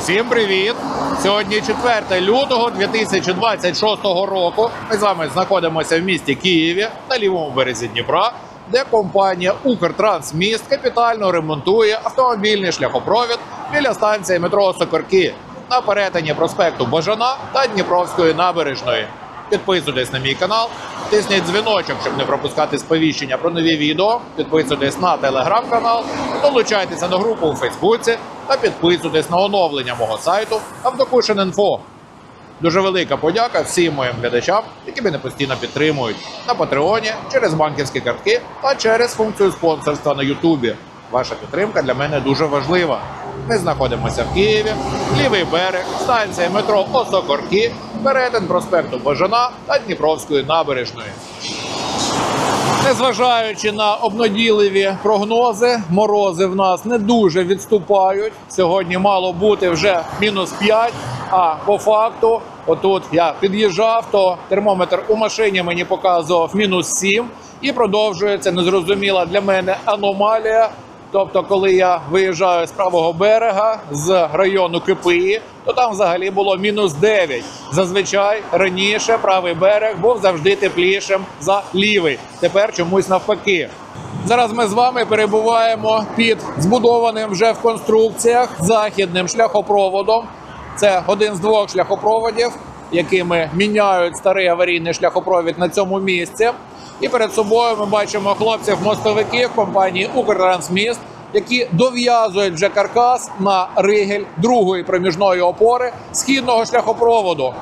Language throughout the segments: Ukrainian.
Всім привіт! Сьогодні 4 лютого 2026 року. Ми з вами знаходимося в місті Києві на лівому березі Дніпра, де компанія Укртрансміст капітально ремонтує автомобільний шляхопровід біля станції метро Сокорки на перетині проспекту Бажана та Дніпровської набережної. Підписуйтесь на мій канал, тисніть дзвіночок, щоб не пропускати сповіщення про нові відео. Підписуйтесь на телеграм-канал, долучайтеся до групи у Фейсбуці та підписуйтесь на оновлення мого сайту Автокушен.Інфо. Дуже велика подяка всім моїм глядачам, які мене постійно підтримують на Патреоні, через банківські картки та через функцію спонсорства на Ютубі. Ваша підтримка для мене дуже важлива. Ми знаходимося в Києві, лівий берег, станція метро Осокорки, перетин проспекту Бажана та Дніпровської набережної. Незважаючи на обнадійливі прогнози, морози в нас не дуже відступають. Сьогодні мало бути вже мінус 5, а по факту, отут я під'їжджав, то термометр у машині мені показував мінус 7 і продовжується незрозуміла для мене аномалія. Тобто, коли я виїжджаю з правого берега з району КПІ, то там взагалі було мінус 9. Зазвичай раніше правий берег був завжди теплішим за лівий. Тепер чомусь навпаки. Зараз ми з вами перебуваємо під збудованим вже в конструкціях західним шляхопроводом. Це один з двох шляхопроводів, якими міняють старий аварійний шляхопровід на цьому місці. І перед собою ми бачимо хлопців-мостовиків компанії Укртрансміст, які дов'язують вже каркас на ригель другої проміжної опори східного шляхопроводу.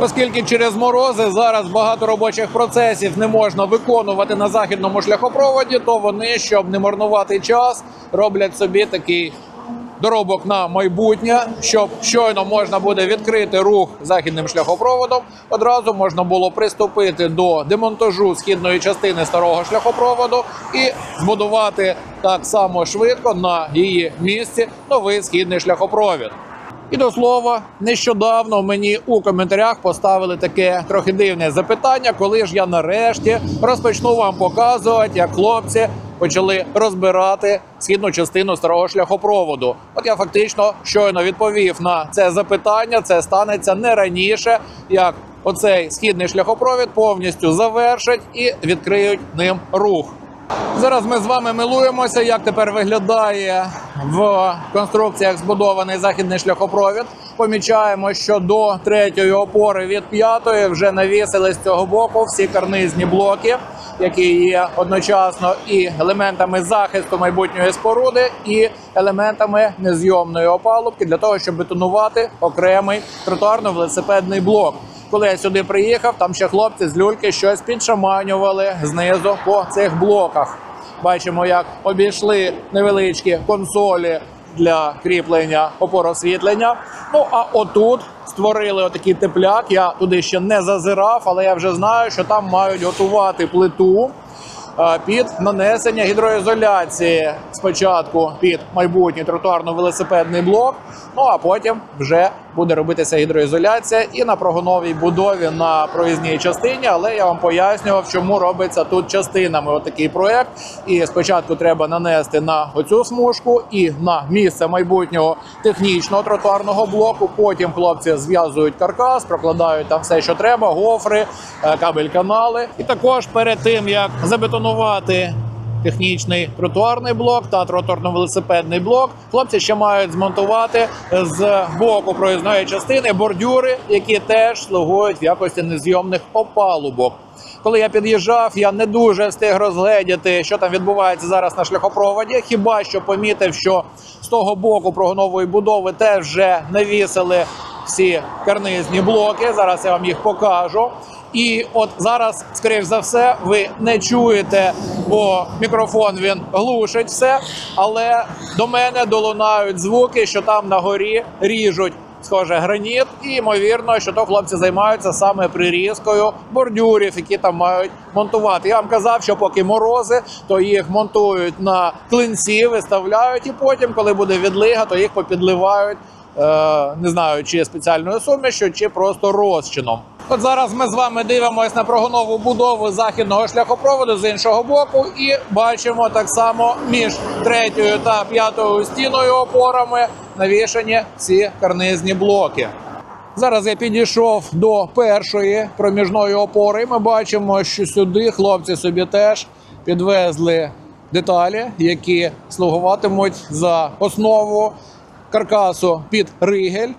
Оскільки через морози зараз багато робочих процесів не можна виконувати на західному шляхопроводі, то вони, щоб не марнувати час, роблять собі такий доробок на майбутнє, щоб щойно можна буде відкрити рух західним шляхопроводом. Одразу можна було приступити до демонтажу східної частини старого шляхопроводу і збудувати так само швидко на її місці новий східний шляхопровід. І до слова, нещодавно мені у коментарях поставили таке трохи дивне запитання, коли ж я нарешті розпочну вам показувати, як хлопці почали розбирати східну частину старого шляхопроводу. От я фактично щойно відповів на це запитання. Це станеться не раніше, як оцей східний шляхопровід повністю завершать і відкриють ним рух. Зараз ми з вами милуємося, як тепер виглядає в конструкціях збудований західний шляхопровід. Помічаємо, що до третьої опори від п'ятої вже навісили з цього боку всі карнизні блоки, які є одночасно і елементами захисту майбутньої споруди, і елементами незйомної опалубки для того, щоб бетонувати окремий тротуарно-велосипедний блок. Коли я сюди приїхав, там ще хлопці з люльки щось підшаманювали знизу по цих блоках. Бачимо, як обійшли невеличкі консолі для кріплення опоросвітлення. Ну а отут створили отакий тепляк. Я туди ще не зазирав, але я вже знаю, що там мають готувати плиту під нанесення гідроізоляції. Спочатку під майбутній тротуарно-велосипедний блок. Ну а потім вже буде робитися гідроізоляція і на прогоновій будові на проїзній частині. Але я вам пояснював, чому робиться тут частинами. Отакий проект. І спочатку треба нанести на оцю смужку і на місце майбутнього технічного тротуарного блоку. Потім хлопці зв'язують каркас, прокладають там все, що треба, гофри, е, кабель-канали. І також перед тим як забетонувати технічний тротуарний блок та тротуарно-велосипедний блок. Хлопці ще мають змонтувати з боку проїзної частини бордюри, які теж слугують в якості незйомних опалубок. Коли я під'їжджав, я не дуже встиг розгледіти, що там відбувається зараз на шляхопроводі. Хіба що помітив, що з того боку прогонової будови теж вже навісили всі карнизні блоки. Зараз я вам їх покажу. І от зараз, скоріш за все, ви не чуєте, бо мікрофон він глушить все. Але до мене долунають звуки, що там на горі ріжуть. Схоже, граніт, і ймовірно, що то хлопці займаються саме прирізкою бордюрів, які там мають монтувати. Я вам казав, що поки морози, то їх монтують на клинці, виставляють, і потім, коли буде відлига, то їх попідливають. Е, не знаю, чи спеціальною сумішю, чи просто розчином. От зараз ми з вами дивимося на прогонову будову західного шляхопроводу з іншого боку, і бачимо так само між третьою та п'ятою стіною опорами навішані ці карнизні блоки. Зараз я підійшов до першої проміжної опори. Ми бачимо, що сюди хлопці собі теж підвезли деталі, які слугуватимуть за основу каркасу під ригель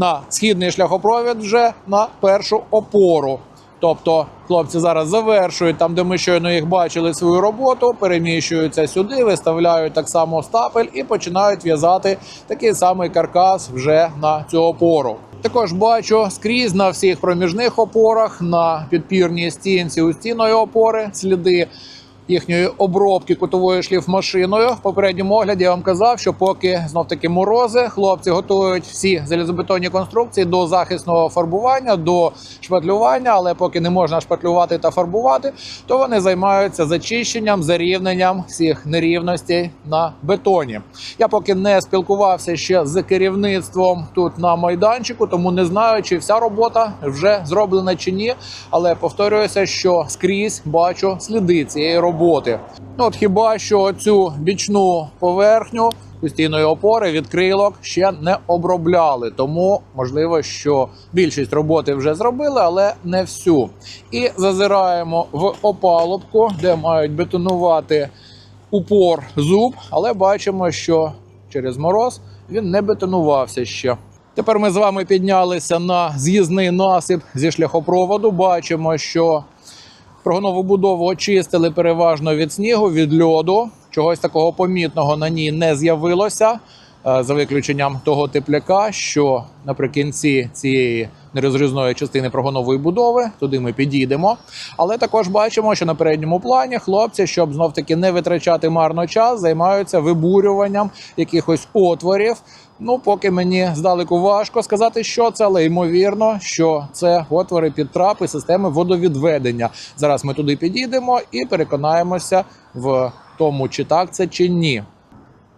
на східний шляхопровід вже на першу опору. Тобто хлопці зараз завершують там, де ми щойно їх бачили свою роботу, переміщуються сюди, виставляють так само стапель і починають в'язати такий самий каркас вже на цю опору. Також бачу скрізь на всіх проміжних опорах, на підпірній стінці у стінної опори сліди їхньої обробки кутовою шліфмашиною. В попередньому огляді я вам казав, що поки знов таки морози, хлопці готують всі залізобетонні конструкції до захисного фарбування, до шпатлювання. Але поки не можна шпатлювати та фарбувати, то вони займаються зачищенням, зарівненням всіх нерівностей на бетоні. Я поки не спілкувався ще з керівництвом тут на майданчику, тому не знаю, чи вся робота вже зроблена чи ні. Але повторююся, що скрізь бачу сліди цієї роботи. Ну, от хіба що цю бічну поверхню постійної опори від крилок ще не обробляли. Тому можливо, що більшість роботи вже зробили, але не всю. І зазираємо в опалубку, де мають бетонувати упор зуб, але бачимо, що через мороз він не бетонувався ще. Тепер ми з вами піднялися на з'їзний насип зі шляхопроводу. Бачимо, що прогонову будову очистили переважно від снігу, від льоду. Чогось такого помітного на ній не з'явилося. е, За виключенням того тепляка, що наприкінці цієї нерозрізної частини прогонової будови, туди ми підійдемо. Але також бачимо, що на передньому плані хлопці, щоб знов таки не витрачати марно час, займаються вибурюванням якихось отворів. Ну, поки мені здалеку важко сказати, що це, але ймовірно, що це отвори під трапи системи водовідведення. Зараз ми туди підійдемо і переконаємося в тому, чи так це чи ні.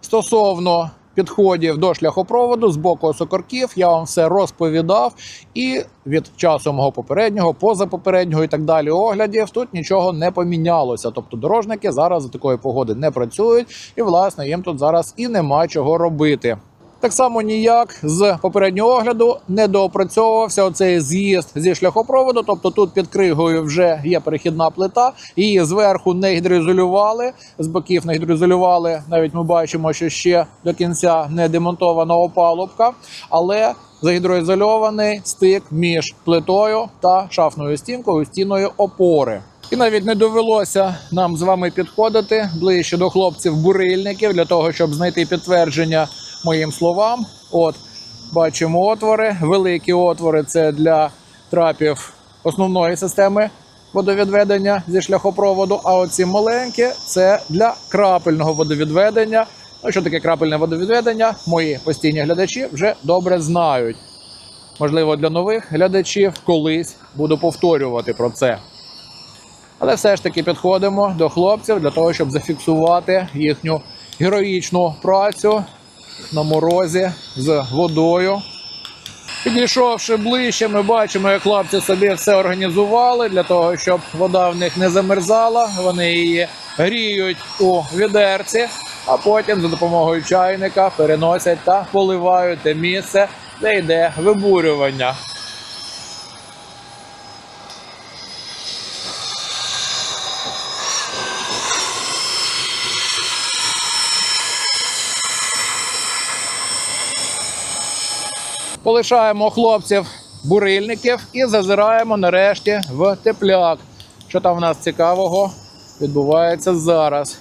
Стосовно підходів до шляхопроводу з боку осокорків, я вам все розповідав. І від часу мого попереднього, позапопереднього і так далі оглядів тут нічого не помінялося. Тобто дорожники зараз за такої погоди не працюють, і власне їм тут зараз і нема чого робити. Так само ніяк з попереднього огляду не доопрацьовувався оцей з'їзд зі шляхопроводу. Тобто тут під кригою вже є перехідна плита, її зверху не гідроізолювали, з боків не гідроізолювали. Навіть ми бачимо, що ще до кінця не демонтована опалубка, але загідроізольований стик між плитою та шафною стінкою стіною опори. І навіть не довелося нам з вами підходити ближче до хлопців-бурильників для того, щоб знайти підтвердження моїм словам. От бачимо отвори. Великі отвори це для трапів основної системи водовідведення зі шляхопроводу. А оці маленькі це для крапельного водовідведення. Ну, що таке крапельне водовідведення? Мої постійні глядачі вже добре знають. Можливо, для нових глядачів колись буду повторювати про це. Але все ж таки підходимо до хлопців для того, щоб зафіксувати їхню героїчну працю на морозі з водою. Підійшовши ближче, ми бачимо, як хлопці собі все організували для того, щоб вода в них не замерзала. Вони її гріють у відерці, а потім за допомогою чайника переносять та поливають те місце, де йде вибурювання. Полишаємо хлопців бурильників і зазираємо нарешті в тепляк. Що там в нас цікавого відбувається зараз.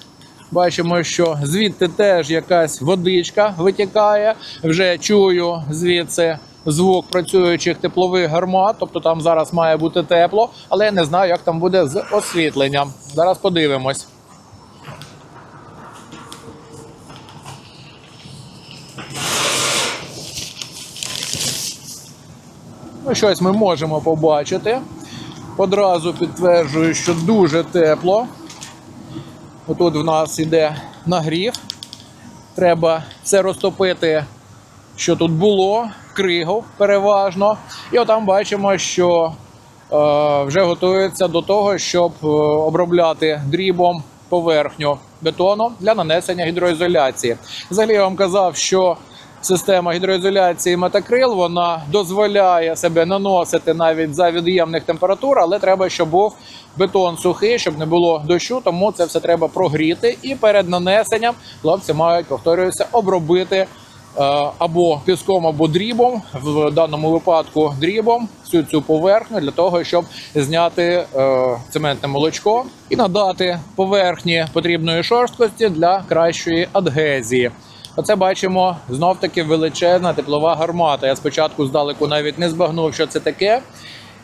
Бачимо, що звідти теж якась водичка витікає. Вже чую звідси звук працюючих теплових гармат. Тобто там зараз має бути тепло, але я не знаю, як там буде з освітленням. Зараз подивимось. Ну, щось ми можемо побачити. Одразу підтверджую, що дуже тепло. Отут в нас іде нагрів. Треба все розтопити, що тут було, кригов переважно. І отам бачимо, що е, вже готується до того, щоб е, обробляти дрібом поверхню бетону для нанесення гідроізоляції. Взагалі я вам казав, що Система гідроізоляції метакрил вона дозволяє себе наносити навіть за від'ємних температур, але треба, щоб був бетон сухий, щоб не було дощу. Тому це все треба прогріти. І перед нанесенням хлопці мають, повторююся, обробити е, або піском, або дрібом, в даному випадку дрібом, всю цю поверхню для того, щоб зняти е, цементне молочко і надати поверхні потрібної шорсткості для кращої адгезії. Оце бачимо знов таки величезна теплова гармата. Я спочатку здалеку навіть не збагнув, що це таке.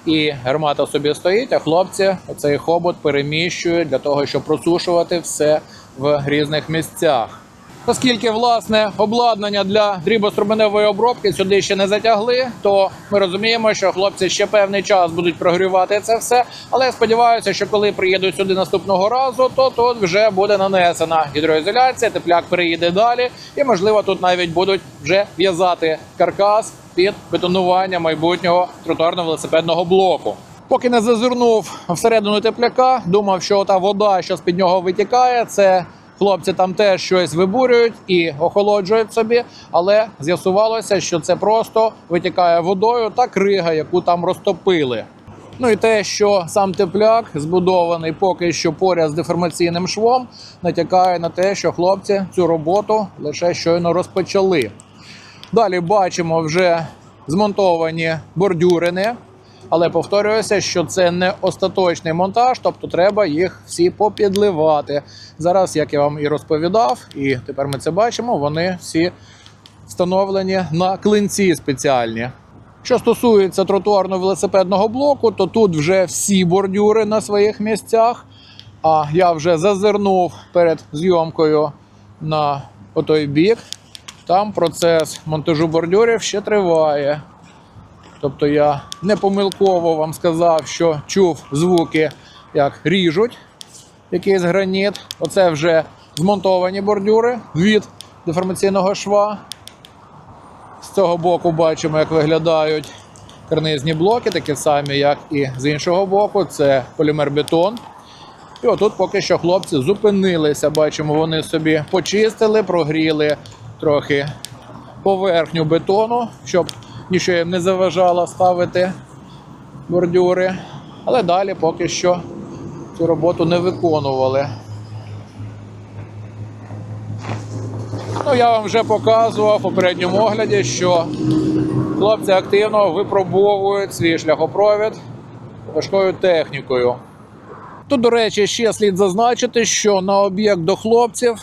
І гармата собі стоїть, а хлопці цей хобот переміщують для того, щоб просушувати все в різних місцях. Оскільки власне обладнання для дрібоструменевої обробки сюди ще не затягли, то ми розуміємо, що хлопці ще певний час будуть прогрівати це все. Але сподіваюся, що коли приїдуть сюди наступного разу, то тут вже буде нанесена гідроізоляція, тепляк переїде далі, і можливо тут навіть будуть вже в'язати каркас під бетонування майбутнього тротуарно-велосипедного блоку. Поки не зазирнув всередину тепляка, думав, що та вода, що з під нього витікає, це хлопці там теж щось вибурюють і охолоджують собі. Але з'ясувалося, що це просто витікає водою та крига, яку там розтопили. Ну і те, що сам тепляк збудований поки що поряд з деформаційним швом, натякає на те, що хлопці цю роботу лише щойно розпочали. Далі бачимо вже змонтовані бордюрини, але повторююся, що це не остаточний монтаж, тобто треба їх всі попідливати. Зараз, як я вам і розповідав, і тепер ми це бачимо, вони всі встановлені на клинці спеціальні. Що стосується тротуарно-велосипедного блоку, то тут вже всі бордюри на своїх місцях. А я вже зазирнув перед зйомкою на отой бік. Там процес монтажу бордюрів ще триває. Тобто я не помилково вам сказав, що чув звуки, як ріжуть якийсь граніт. Оце вже змонтовані бордюри від деформаційного шва. З цього боку бачимо, як виглядають карнизні блоки, такі самі, як і з іншого боку. Це полімер-бетон. І отут поки що хлопці зупинилися. Бачимо, вони собі почистили, прогріли трохи поверхню бетону, щоб нічого їм не заважало ставити бордюри. Але далі поки що цю роботу не виконували. Ну, я вам вже показував в попередньому огляді, що хлопці активно випробовують свій шляхопровід важкою технікою. Тут, до речі, ще слід зазначити, що на об'єкт до хлопців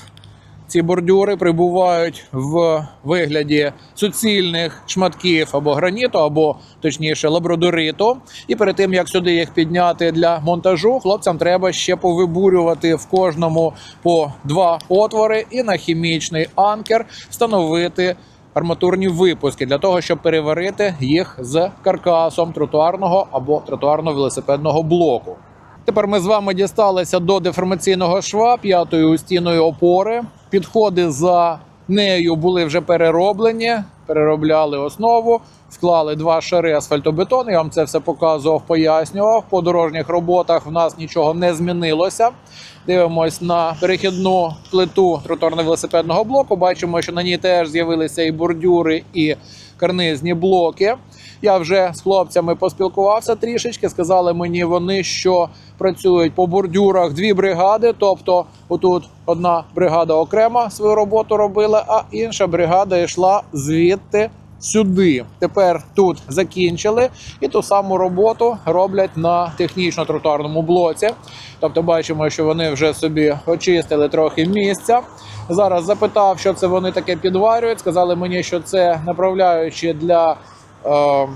ці бордюри прибувають в вигляді суцільних шматків або граніту, або точніше лабрадориту. І перед тим як сюди їх підняти для монтажу, хлопцям треба ще повибурювати в кожному по два отвори і на хімічний анкер встановити. Арматурні випуски для того, щоб переварити їх з каркасом тротуарного або тротуарно-велосипедного блоку. Тепер ми з вами дісталися до деформаційного шва п'ятою стіною опори. Підходи за нею були вже перероблені, переробляли основу, вклали два шари асфальтобетону. Я вам це все показував, пояснював. По дорожніх роботах в нас нічого не змінилося. Дивимось на перехідну плиту тротуарно-велосипедного блоку. Бачимо, що на ній теж з'явилися і бордюри, і карнизні блоки. Я вже з хлопцями поспілкувався трішечки. Сказали мені вони, що працюють по бордюрах дві бригади. Тобто, отут одна бригада окремо свою роботу робила, а інша бригада йшла звідти сюди. Тепер тут закінчили і ту саму роботу роблять на технічно-тротуарному блоці. Тобто, бачимо, що вони вже собі очистили трохи місця. Зараз запитав, що це вони таке підварюють. Сказали мені, що це направляючи для е,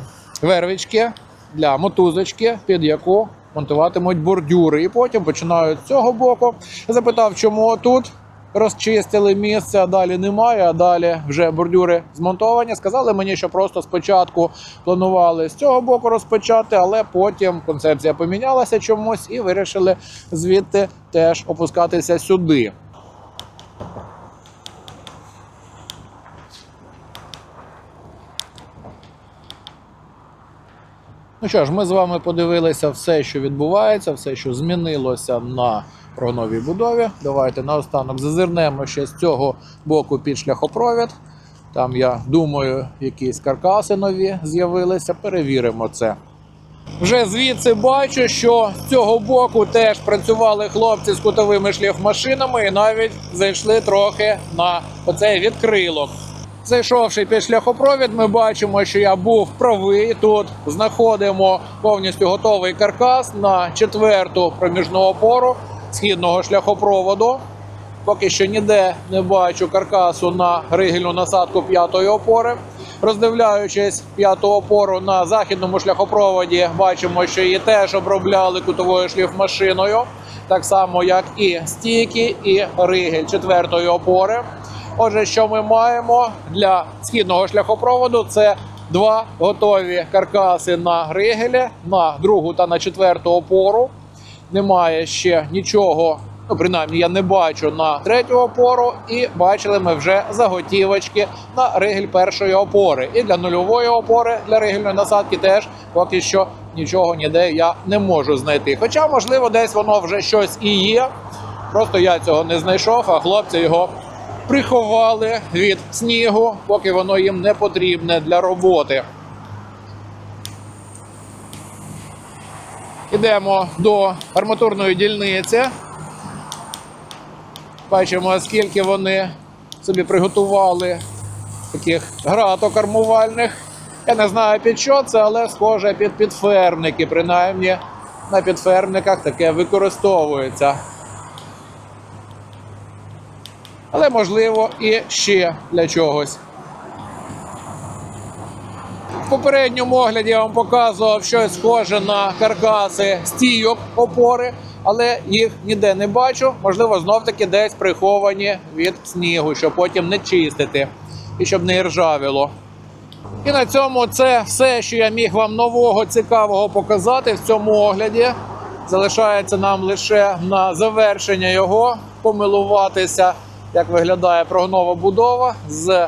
вервички, для мотузочки, під яку монтуватимуть бордюри. І потім починають з цього боку. Запитав, чому тут розчистили місце, а далі немає. А далі вже бордюри змонтовані. Сказали мені, що просто спочатку планували з цього боку розпочати, але потім концепція помінялася чомусь і вирішили звідти теж опускатися сюди. Ну що ж, ми з вами подивилися все, що відбувається, все, що змінилося на прогновій будові. Давайте наостанок зазирнемо ще з цього боку під шляхопровід. Там, я думаю, якісь каркаси нові з'явилися. Перевіримо це. Вже звідси бачу, що з цього боку теж працювали хлопці з кутовими шліфмашинами і навіть зайшли трохи на оцей відкрилок. Зайшовши під шляхопровід, ми бачимо, що я був правий. Тут знаходимо повністю готовий каркас на четверту проміжну опору східного шляхопроводу. Поки що ніде не бачу каркасу на ригельну насадку п'ятої опори. Роздивляючись п'яту опору на західному шляхопроводі, бачимо, що її теж обробляли кутовою шліфмашиною, так само як і стійки, і ригель четвертої опори. Отже, що ми маємо для східного шляхопроводу? Це два готові каркаси на ригелі на другу та на четверту опору. Немає ще нічого. Ну, принаймні, я не бачу на третю опору, і бачили ми вже заготівочки на ригель першої опори. І для нульової опори для ригельної насадки теж поки що нічого ніде я не можу знайти. Хоча, можливо, десь воно вже щось і є. Просто я цього не знайшов, а хлопці його приховали від снігу, поки воно їм не потрібне для роботи. Ідемо до арматурної дільниці. Бачимо, скільки вони собі приготували таких граток армувальних. Я не знаю під що це, але схоже під підфермники. Принаймні на підфермниках таке використовується. Але можливо і ще для чогось. В попередньому огляді я вам показував щось схоже на каркаси стійок опори, але їх ніде не бачу. Можливо, знов таки десь приховані від снігу, щоб потім не чистити і щоб не іржавіло. І на цьому це все, що я міг вам нового цікавого показати в цьому огляді. Залишається нам лише на завершення його помилуватися, як виглядає прогнова будова з